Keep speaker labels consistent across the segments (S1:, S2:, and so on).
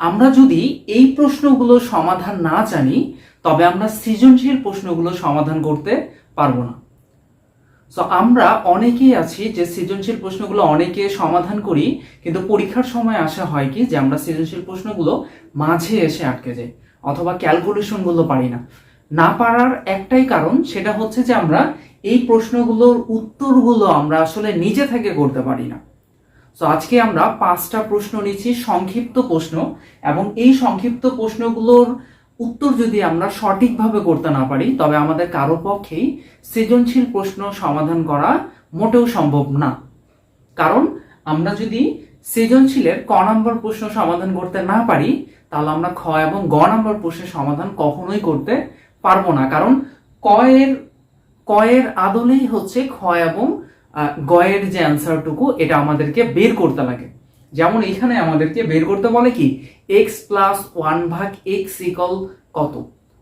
S1: আমরা যদি এই প্রশ্নগুলো সমাধান না জানি, তবে আমরা সৃজনশীল প্রশ্নগুলো সমাধান করতে পারব না। সো আমরা অনেকেই আছি যে সৃজনশীল প্রশ্নগুলো অনেকে সমাধান করি, কিন্তু পরীক্ষার সময় আসা হয় কি যে আমরা সৃজনশীল প্রশ্নগুলো মাঝে এসে আটকে যাই, অথবা ক্যালকুলেশনগুলো পারি না। না পারার একটাই কারণ সেটা হচ্ছে যে আমরা এই প্রশ্নগুলোর উত্তরগুলো আমরা আসলে নিজে থেকে করতে পারি না। সো আজকে আমরা পাঁচটা প্রশ্ন নিচ্ছি, সংক্ষিপ্ত প্রশ্ন, এবং এই সংক্ষিপ্ত প্রশ্নগুলোর উত্তর যদি আমরা সঠিকভাবে করতে না পারি, তবে আমাদের কারও পক্ষেই সৃজনশীল প্রশ্ন সমাধান করা মোটেও সম্ভব না। কারণ আমরা যদি সৃজনশীলের ক নম্বর প্রশ্ন সমাধান করতে না পারি, তাহলে আমরা খ এবং গ নম্বর প্রশ্নের সমাধান কখনোই করতে পারব না। কারণ ক এর ক এর আদলেই হচ্ছে খ এবং আহ, গ এর যে অ্যান্সারটুকু এটা আমাদেরকে বের করতে লাগে। যেমন এখানে আমাদেরকে বের করতে বলে কি এক্স প্লাস ওয়ান ভাগ এক্স ইকল কত?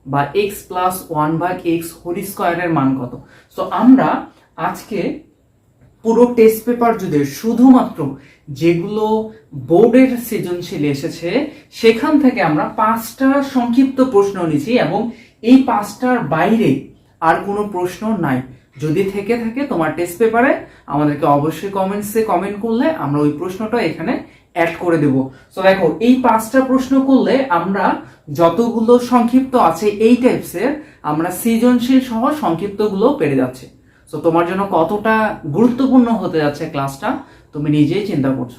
S1: বা এক্স প্লাস ওয়ান ভাগ এক্স হোল স্কোয়ারের মান কত? সো আমরা আজকে পুরো টেস্ট পেপার যদি শুধুমাত্র যেগুলো বোর্ডের সৃজনশীল এসেছে সেখান থেকে আমরা পাঁচটা সংক্ষিপ্ত প্রশ্ন নিয়েছি এবং এই পাঁচটার বাইরে আর কোনো প্রশ্ন নাই। যদি থেকে থাকে তোমার টেস্ট পেপারে আমাদেরকে অবশ্যই কমেন্টসে কমেন্ট করলে আমরা ওই প্রশ্নটা এখানে অ্যাড করে দেব। সো দেখো, এই পাঁচটা প্রশ্ন করলে আমরা যতগুলো সংক্ষিপ্ত আছে এই টাইপসের আমরা সৃজনশীল সহ সংক্ষিপ্তগুলো পেরে যাচ্ছে। সো তোমার জন্য কতটা গুরুত্বপূর্ণ হতে যাচ্ছে ক্লাসটা তুমি নিজেই চিন্তা করছ।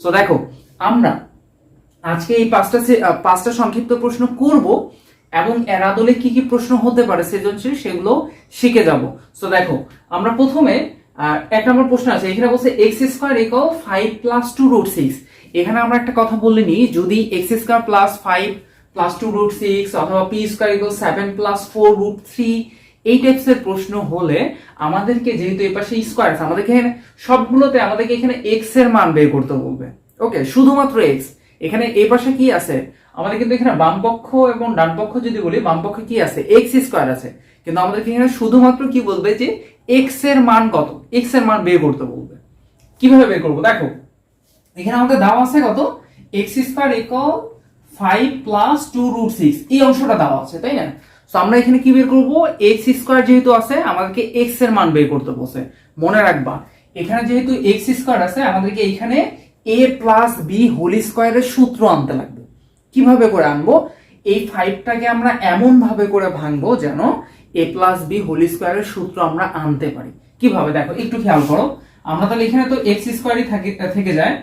S1: সো দেখো, আমরা আজকে এই পাঁচটা পাঁচটা সংক্ষিপ্ত প্রশ্ন করব। এবং এর আদলে কি কি প্রশ্ন হতে পারে সৃজনশীল সেগুলো শিখে যাব। সো দেখো, আমরা প্রথমে এক নম্বর প্রশ্ন আছে, এখানে বলছে X square equal five plus two root six এখানে আমরা একটা কথা বলে নিই, যদি X square plus five plus two root six অথবা P square equal seven plus four root three এই টাইপসের প্রশ্ন হলে আমাদেরকে যেহেতু এই পাশে স্কোয়ার আমাদেরকে এখানে সবগুলোতে আমাদেরকে এখানে এক্সের মান বের করতে বলবে। ওকে শুধুমাত্র এক্স এখানে এই পাশে কি আছে? আমাদের কিন্তু এখানে বাম পক্ষ এবং ডান পক্ষ যদি বলি, বাম পক্ষে কি আছে? এক্স স্কোয়ার আছে। কিন্তু আমাদেরকে এখানে শুধুমাত্র কি বলবে যে এক্সের মান কত? এক্সের মান বের করতে বলবে। কীভাবে বের করব? দেখো, এখানে আমাদের দেওয়া আছে কত? X square equal five plus two root six এই অংশটা দেওয়া আছে, তাই না? তো আমরা এখানে কি বের করব? এক্স স্কোয়ার যেহেতু আছে, আমাদেরকে এক্সের মান বের করতে বসে মনে রাখবা, এখানে যেহেতু এক্স স্কোয়ার আছে, আমাদেরকে এখানে এ প্লাস বি হোল স্কোয়ারের সূত্র আনতে লাগবে। কীভাবে করে আনব? এই ফাইভটাকে আমরা এমন ভাবে করে ভাঙবো যেন এ প্লাস বি হোল স্কোয়ারের সূত্র আমরা আনতে পারি। কীভাবে? দেখো, একটু খেয়াল করো। আমরা তাহলে এখানে তো এক্স স্কোয়ারই থাকে যায়।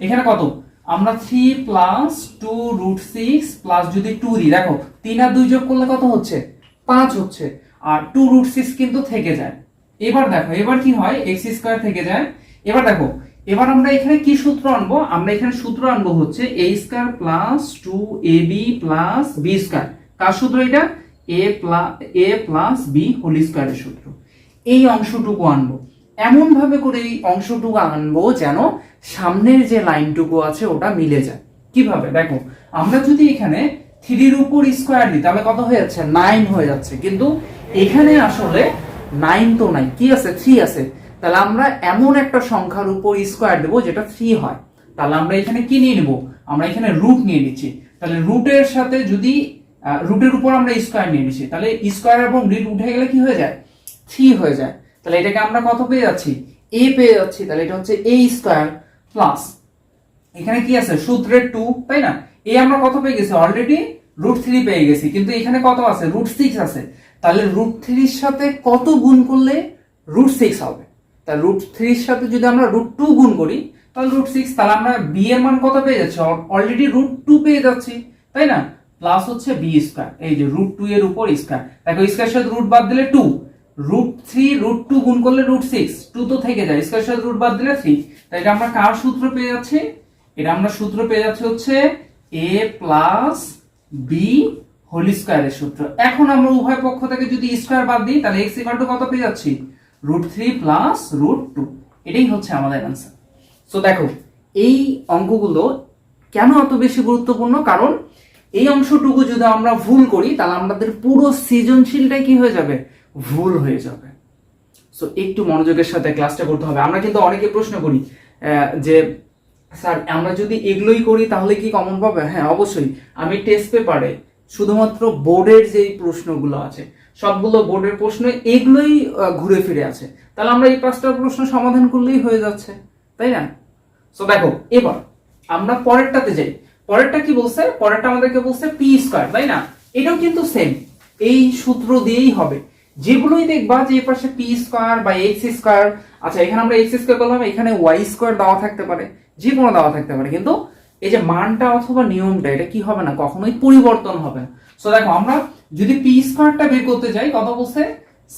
S1: এখানে কত? আমরা three plus two root six plus যদি টু দিই, দেখো, তিন আর দুই যোগ করলে কত হচ্ছে? পাঁচ হচ্ছে। আর টু রুট সিক্স কিন্তু থেকে যায়। এবার দেখো, এবার কি হয়? এক্স স্কোয়ার থেকে যায়। এবার দেখো এবার আমরা এখানে কি সূত্র আনব? আমরা এখানে সূত্র আনব হচ্ছে A square plus two A B plus B square কার সূত্র এটা? A plus A plus B whole স্কোয়ারের সূত্র। এই অংশটুকু আনব। এমন ভাবে করে এই অংশটুকু আনব যেন সামনের যে লাইনটুকু আছে ওটা মিলে যায়। কীভাবে? দেখো, আমরা যদি এখানে থ্রির উপর স্কোয়ার দিই তাহলে কত হয়ে যাচ্ছে? নাইন হয়ে যাচ্ছে। কিন্তু এখানে আসলে নাইন তো নাই। কি আছে? থ্রি আছে। তাহলে আমরা এমন একটা সংখ্যার উপর স্কোয়ার দেবো যেটা থ্রি হয়। তাহলে আমরা এখানে কি নিয়ে নেব? আমরা এখানে রুট নিয়ে নিচ্ছি। তাহলে রুটের সাথে যদি রুটের উপর আমরা স্কোয়ার নিয়ে নিচ্ছি, তাহলে স্কোয়ার এবং রুট উঠে গেলে কি হয়ে যায়? থ্রি হয়ে যায়। তাহলে এটাকে আমরা কত পেয়ে যাচ্ছি? এ পেয়ে যাচ্ছি। তাহলে এটা হচ্ছে এ স্কোয়ার প্লাস এখানে কি আছে? সূত্রের টু তাই না? এ আমরা কত পেয়ে গেছি? অলরেডি রুট থ্রি পেয়ে গেছি। কিন্তু এখানে কত আছে? রুট সিক্স আছে। তাহলে রুট থ্রির সাথে কত গুণ করলে রুট সিক্স হবে? তাহলে রুট থ্রির সাথে যদি আমরা রুট টু গুণ করি, তাহলে রুট সিক্স তাহলে আমরা বি এর মান কত পেয়ে যাচ্ছি? অলরেডি রুট টু পেয়ে যাচ্ছি, তাই না? প্লাস হচ্ছে বি স্কোয়ার এই যে রুট টু এর উপর স্কোয়ার দেখো স্কোয়ার সাথে রুট বাদ দিলে two root three root two গুণ করলে রুট সিক্স টু তো থেকে যায় স্কোয়ার সাথে রুট বাদ দিলে থ্রি তাই এটা আমরা কার সূত্র পেয়ে যাচ্ছি? এটা আমরা সূত্র পেয়ে যাচ্ছি হচ্ছে এ প্লাস বি হোল স্কোয়ারের সূত্র। এখন আমরা উভয় পক্ষ থেকে যদি স্কোয়ার বাদ দিই, তাহলে এক্স ইকাল টু কত পেয়ে যাচ্ছি? Root three plus root two এটাই হচ্ছে আমাদের অ্যান্সার সো দেখো, এই অঙ্কগুলো কেন এত বেশি গুরুত্বপূর্ণ? কারণ এই অংশটুকু যদি আমরা ভুল করি, তাহলে আমাদের পুরো সৃজনশীলটাই কি হয়ে যাবে? ভুল হয়ে যাবে। সো একটু মনোযোগের সাথে ক্লাসটা করতে হবে। আমরা কিন্তু অনেকে প্রশ্ন করি যে, স্যার, আমরা যদি এগুলোই করি, তাহলে কি কমন পাবে? হ্যাঁ অবশ্যই। আমি টেস্ট পেপারে শুধুমাত্র বোর্ডের যেই প্রশ্নগুলো আছে সবগুলো বোর্ডের প্রশ্ন এগুলোই ঘুরে ফিরে আছে। তাহলে আমরা এই পাঁচটা প্রশ্ন সমাধান করলেই হয়ে যাচ্ছে, তাই না? সো দেখো, এবার আমরা পরেরটাতে যাই। পরেরটা কি বলছে? পরেরটা আমাদেরকে বলছে পি স্কয়ার তাই না? এটাও কিন্তু সেম এই সূত্র দিয়েই হবে। যেগুলোই দেখবা যে এই পাশে পি স্কয়ার বা এক্স স্কয়ার আচ্ছা এখানে আমরা এক্স স্কয়ার করলাম এখানে ওয়াই স্কয়ার দেওয়া থাকতে পারে। যে কোনো দেওয়া থাকতে পারে। কিন্তু এই যে মানটা অথবা নিয়মটা, এটা কি হবে না? কখনোই পরিবর্তন হবে না। সো দেখো, আমরা যদি পি স্কয়ারটা বের করতে যাই, কত বলছে?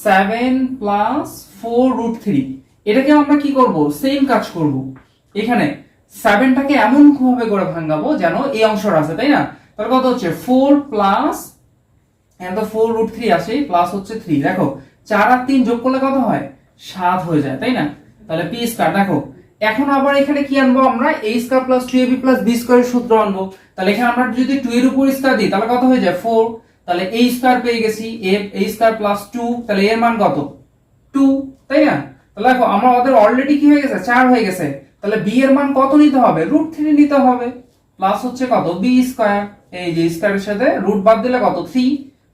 S1: Seven plus four root three এটাকে আমরা কি করব? সেম কাজ করব। এখানে সেভেনটাকে এমন ভাবে করে ভাঙাবো যেন এই অংশটা আছে, তাই না? তাহলে কত হচ্ছে? ফোর প্লাস এখানে তো ফোর রুট থ্রি আসে প্লাস হচ্ছে থ্রি দেখো, চার আর তিন যোগ করলে কত হয়? সাত হয়ে যায়, তাই না? তাহলে পি স্কয়ার দেখো, এখন আবার এখানে কি আনব আমরা? A square plus two AB plus B স্কয়ারের সূত্র আনব। তাহলে এখানে আমরা যদি টু এর উপর স্কয়ার দিই, তাহলে কত হয়ে যায়? ফোর তাহলে এ স্কয়ার পেয়ে গেছি A A square plus two তাহলে এর মান কত? টু তাই না? তাহলে দেখো, আমরা ওদের অলরেডি কি হয়ে গেছে? চার হয়ে গেছে। তাহলে বি এর মান কত নিতে হবে? রুট থ্রি নিতে হবে। প্লাস হচ্ছে কত? বি স্কয়ার এই যে স্কয়ারের সাথে রুট বাদ দিলে কত? থ্রি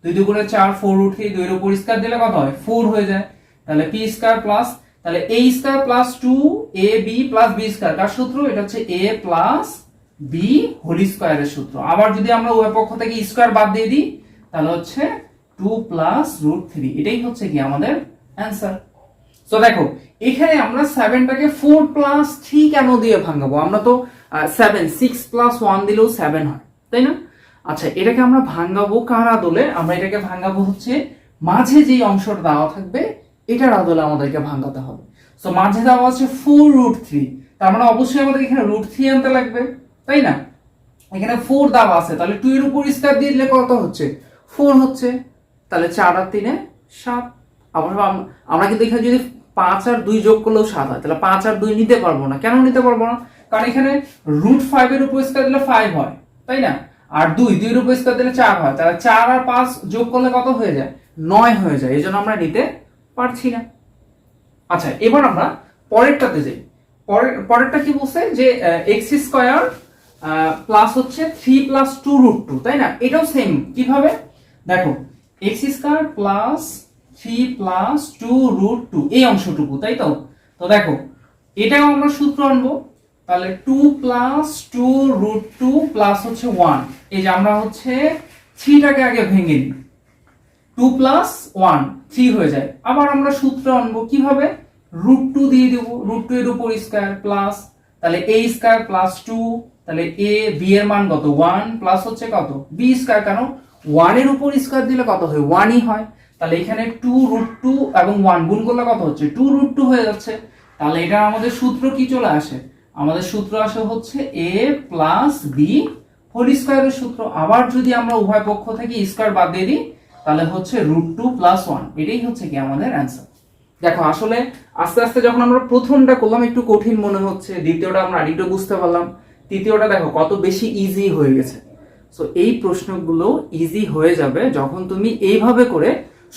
S1: দুই দুগুণে চার ফোর রুট থ্রি দুইয়ের উপর স্কয়ার দিলে কত হয়? ফোর হয়ে যায়। তাহলে পি স্কয়ার প্লাস তাহলে A square plus two A B plus B square কার সূত্র? এটা হচ্ছে এ প্লাস বি হোল স্কয়ারের সূত্র। আবার যদি আমরা উভয় পক্ষ থেকে স্কয়ার বাদ দিয়ে দিই তাহলে হচ্ছে টু প্লাস রুট থ্রি এটাই হচ্ছে কি আমাদের অ্যান্সার তো দেখো, এখানে আমরা সেভেনটাকে ফোর প্লাস থ্রি কেন দিয়ে ভাঙাবো? আমরা তো সেভেন সিক্স প্লাস ওয়ান দিলেও সেভেন হয়, তাই না? আচ্ছা এটাকে আমরা ভাঙাবো কার আদলে? আমরা এটাকে ভাঙাবো হচ্ছে মাঝে যেই অংশটা দেওয়া থাকবে, এটার আদলে আমাদেরকে ভাঙাতে হবে। তো মাঝে দেওয়া আছে ফোর রুট থ্রি তার মানে অবশ্যই আমাদের এখানে রুট থ্রি আনতে লাগবে, তাই না? এখানে ফোর দেওয়া আছে, তাহলে টু এর উপর স্কয়ার দিয়ে দিলে কত হচ্ছে? ফোর হচ্ছে, তাহলে চার আর তিনে সাত। আবার আমরা কিন্তু এখানে যদি পাঁচ আর দুই যোগ করলেও সাত হয়, তাহলে পাঁচ আর দুই নিতে পারব না। কেন নিতে পারব না? কারণ এখানে রুট ফাইভ এর উপর স্কয়ার দিলে ফাইভ হয়, তাই না? আর দুই, দুইয়ের উপর স্কয়ার দিলে চার হয়, তাহলে চার আর পাঁচ যোগ করলে কত হয়ে যায়? নয় হয়ে যায় এই জন্য আমরা নিতে পারছি না। আচ্ছা এবার আমরা পরেরটাতে যাই। পরের পরেরটা কি বলছে? যে এক্স স্কোয়ার প্লাস হচ্ছে three plus two root two তাই না? এটাও সেম কীভাবে? দেখো X square plus three plus two root two এই অংশটুকু, তাই তো? তো দেখো, এটাও আমরা সূত্র আনব, তাহলে two plus two root two plus হচ্ছে ওয়ান এই যে আমরা হচ্ছে থ্রিটাকে আগে ভেঙে নিই। টু প্লাস ওয়ান থ্রি হয়ে যায়। আবার আমরা সূত্র আনব কীভাবে? রুট টু দিয়ে দেবো রুট টু এর উপর স্কয়ার প্লাস তাহলে এ স্কয়ার প্লাস টু তাহলে এ বি এর মান কত? ওয়ান প্লাস হচ্ছে কত? বি স্কয়ার কেন ওয়ানের উপর স্কয়ার দিলে কত হয়? ওয়ানই হয়। তাহলে এখানে টু রুট টু এবং ওয়ান গুণ করলে কত হচ্ছে? টু রুট টু হয়ে যাচ্ছে। তাহলে এটা আমাদের সূত্র কি চলে আসে? আমাদের সূত্র আসে হচ্ছে এ প্লাস বি হোল স্কয়ারের সূত্র। আবার যদি আমরা উভয় পক্ষ থেকে স্কয়ার বাদ দিয়ে দিই, তাহলে হচ্ছে রুট টু প্লাস ওয়ান এটাই হচ্ছে কি আমাদের অ্যান্সার দেখো, আসলে আস্তে আস্তে যখন আমরা প্রথমটা করলাম, একটু কঠিন মনে হচ্ছে। দ্বিতীয়টা আমরা আরেকটু বুঝতে পারলাম। তৃতীয়টা দেখো, কত বেশি ইজি হয়ে গেছে। সো এই প্রশ্নগুলো ইজি হয়ে যাবে যখন তুমি এইভাবে করে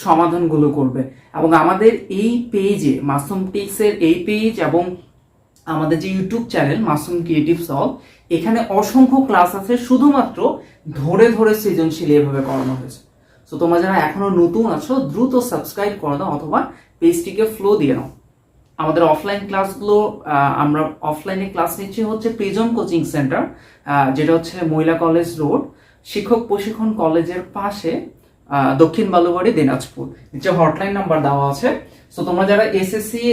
S1: সমাধানগুলো করবে। এবং আমাদের এই পেজে মাসুম টিক্সের এই পেজ এবং আমাদের যে YouTube channel Masum creative solve এখানে অসংখ্য ক্লাস আছে শুধুমাত্র ধরে ধরে সৃজনশীল এভাবে করানো হয়েছে। সো তোমরা যারা এখনও নতুন আছো, দ্রুত সাবস্ক্রাইব করে দাও অথবা পেজটিকে ফ্লো দিয়ে নাও। আমাদের অফলাইন ক্লাসগুলো আমরা অফলাইনে ক্লাস নিচ্ছি হচ্ছে প্রিজম কোচিং সেন্টার যেটা হচ্ছে মহিলা কলেজ রোড শিক্ষক প্রশিক্ষণ কলেজের পাশে দক্ষিণ বালুবাড়ি দিনাজপুর। নিচে হটলাইন নাম্বার দেওয়া আছে। সো তোমরা যারা এসএসসি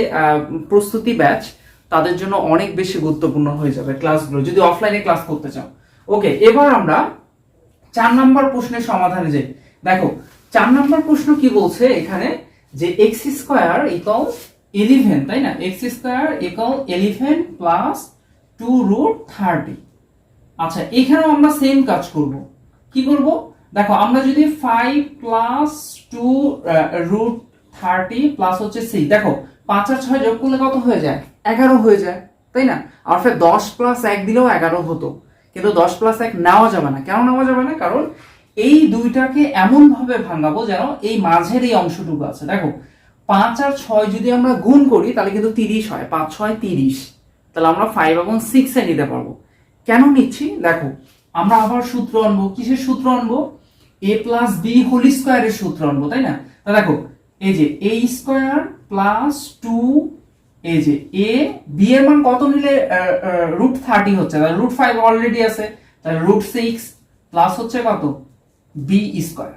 S1: প্রস্তুতি ব্যাচ তাদের জন্য অনেক বেশি গুরুত্বপূর্ণ হয়ে যাবে ক্লাসগুলো যদি অফলাইনে ক্লাস করতে চাও। ওকে এবার আমরা চার নম্বর প্রশ্নের সমাধানে যাই। দেখো, চার নম্বর প্রশ্ন কি বলছে এখানে? যে এক্স স্কোয়ার ইকাল ইলেভেন তাই না? X square equal eleven plus two root thirty আচ্ছা এখানেও আমরা সেম কাজ করব। কি করব? দেখো, আমরা যদি five plus two root thirty plus হচ্ছে সিক্স দেখো, পাঁচ আর ছয় যোগ করলে কত হয়ে যায়? এগারো হয়ে যায়, তাই না? আর ফের দশ প্লাস এক দিলেও এগারো হতো। কিন্তু দশ প্লাস এক নেওয়া যাবে না। কেন নেওয়া যাবে না? কারণ এই দুইটাকে এমন ভাবে ভাঙাবো যেন এই মাঝের এই অংশটুকু আছে। দেখো, পাঁচ আর ছয় যদি আমরা গুণ করি, তাহলে কিন্তু তিরিশ হয়। পাঁচ, ছয়, তিরিশ। তাহলে আমরা ফাইভ এবং সিক্সে নিতে পারব। কেন নিচ্ছি? দেখো আমরা আবার সূত্র আনব। কিসের সূত্র আনব? এ প্লাস বি হোল স্কোয়ারের সূত্র আনব, তাই না? তা দেখো, এই যে এ স্কোয়ার প্লাস টু এই যে এ বি এর মান কত নিলে রুট থার্টি হচ্ছে? তাহলে রুট ফাইভ অলরেডি আছে। তাহলে রুট সিক্স প্লাস হচ্ছে কত? বি স্কোয়ার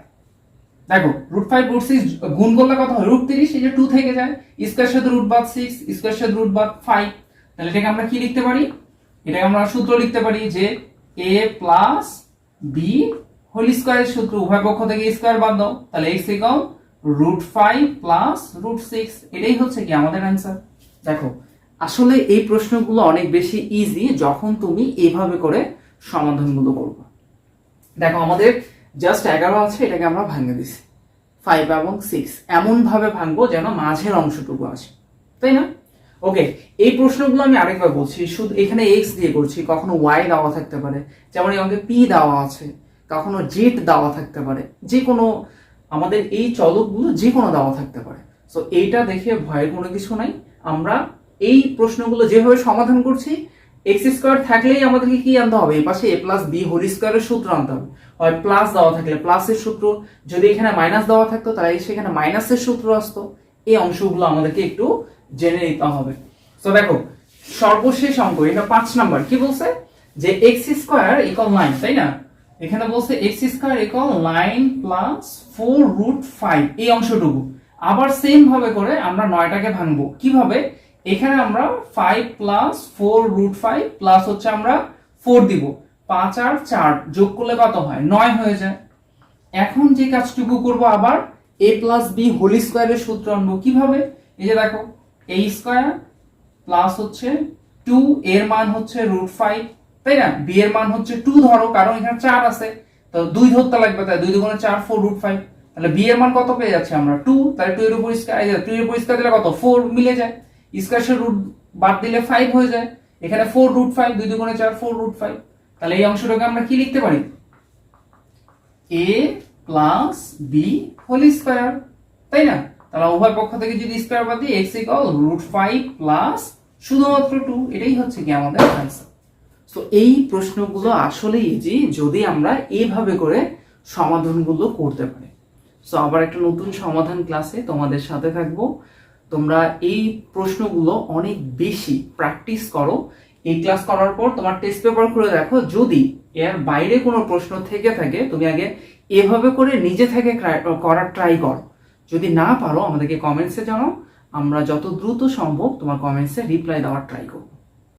S1: দেখো রুট ফাইভ রুট সিক্স গুণ করলে কত হয়? রুট তিরিশ, এই যে টু থেকে যায়। স্কোয়ার সাথে রুট বাদ সিক্স স্কোয়ার সাথে রুট বাদ ফাইভ তাহলে এটাকে আমরা কি লিখতে পারি? এটাকে আমরা সূত্র লিখতে পারি যে এ প্লাস বি হোল স্কোয়ারের সূত্র উভয় পক্ষ থেকে স্কোয়ার বাদ দাও। তাহলে X equal root five plus root six এটাই হচ্ছে কি আমাদের অ্যান্সার দেখো, আসলে এই প্রশ্নগুলো অনেক বেশি ইজি যখন তুমি এভাবে করে সমাধানগুলো করবে। দেখো, আমাদের জাস্ট এগারো আছে, এটাকে আমরা ভাঙে দিছি। ফাইভ এবং সিক্স এমন ভাবে ভাঙবো যেন মাঝের অংশটুকু আসে। তাই না? ওকে এই প্রশ্নগুলো আমি আরেকবার বলছি। শুধু এখানে এক্স দিয়ে করছি, কখনো ওয়াই দেওয়া থাকতে পারে। যেমন এই অঙ্কে পি দেওয়া আছে, কখনো জেড দেওয়া থাকতে পারে। যে কোনো আমাদের এই চলকগুলো যে কোনো দেওয়া থাকতে পারে। সো এইটা দেখে ভয়ের কোনো কিছু নাই। আমরা এই প্রশ্নগুলো যেভাবে সমাধান করছি এক্স স্কোয়ার থাকলেই আমাদেরকে কি আনতে হবে? এই পাশে এ প্লাস বি হোল স্কোয়ারের সূত্র আনতে হবে। হয় প্লাস দেওয়া থাকলে প্লাসের সূত্র। যদি এখানে মাইনাস দেওয়া থাকতো, তাহলে সেখানে মাইনাসের সূত্র আসতো। এই অংশগুলো আমাদেরকে একটু জেনে নিতে হবে। তো দেখো, সর্বশেষ অঙ্ক, এটা পাঁচ নাম্বার। কি বলছে? যে এক্স স্কোয়ার ইকুয়াল নাইন তাই না? এখানে বলছে X square equal nine plus four root five এই অংশটুকু। আবার সেম ভাবে করে আমরা নয়টাকে ভাঙবো। কীভাবে? এখানে আমরা five plus four root five plus হচ্ছে আমরা ফোর দিব। পাঁচ আর চার যোগ করলে কত হয়? নয় হয়ে যায়। এখন যে কাজটুকু করব আবার এ প্লাস বি হোল স্কোয়ারের সূত্র আনব। কীভাবে? এই যে দেখো এ স্কোয়ার প্লাস হচ্ছে টু এর মান হচ্ছে রুট ফাইভ তাই না? বি এর মান হচ্ছে টু ধরো, কারণ এখানে চার আছে। তো দুই ধরতে লাগবে, তাই দুই দুগুণে চার ফোর রুট ফাইভ তাহলে বি এর মান কত পেয়ে যাচ্ছে আমরা? টু তাহলে টু এর উপর স্কোয়ার টু এর উপর স্কোয়ার দিলে কত? ফোর মিলে যায়। স্কোয়ার রুট বাদ দিলে ফাইভ হয়ে যায়। এখানে ফোর রুট ফাইভ দুই দুগুণে চার ফোর রুট ফাইভ তাহলে এই অংশটাকে আমরা কি লিখতে পারি? A plus B whole square তাই না? তাহলে উভয় পক্ষ থেকে যদি স্কোয়ার বাদ দিই X equal root five plus শুধুমাত্র টু এটাই হচ্ছে কি আমাদের অ্যান্সার তো এই প্রশ্নগুলো আসলে ইজি যদি আমরা এইভাবে করে সমাধানগুলো করতে পারি। সো আবার একটা নতুন সমাধান ক্লাসে তোমাদের সাথে থাকব। তোমরা এই প্রশ্নগুলো অনেক বেশি প্র্যাকটিস করো। এই ক্লাস করার পর তোমার টেস্ট পেপার খুলে দেখো, যদি এর বাইরে কোনো প্রশ্ন থেকে থাকে, তুমি আগে এভাবে করে নিজে থেকে করার ট্রাই করো। যদি না পারো আমাদেরকে কমেন্টসে জানাও। আমরা যত দ্রুত সম্ভব তোমার কমেন্টসে রিপ্লাই দেওয়ার ট্রাই করব।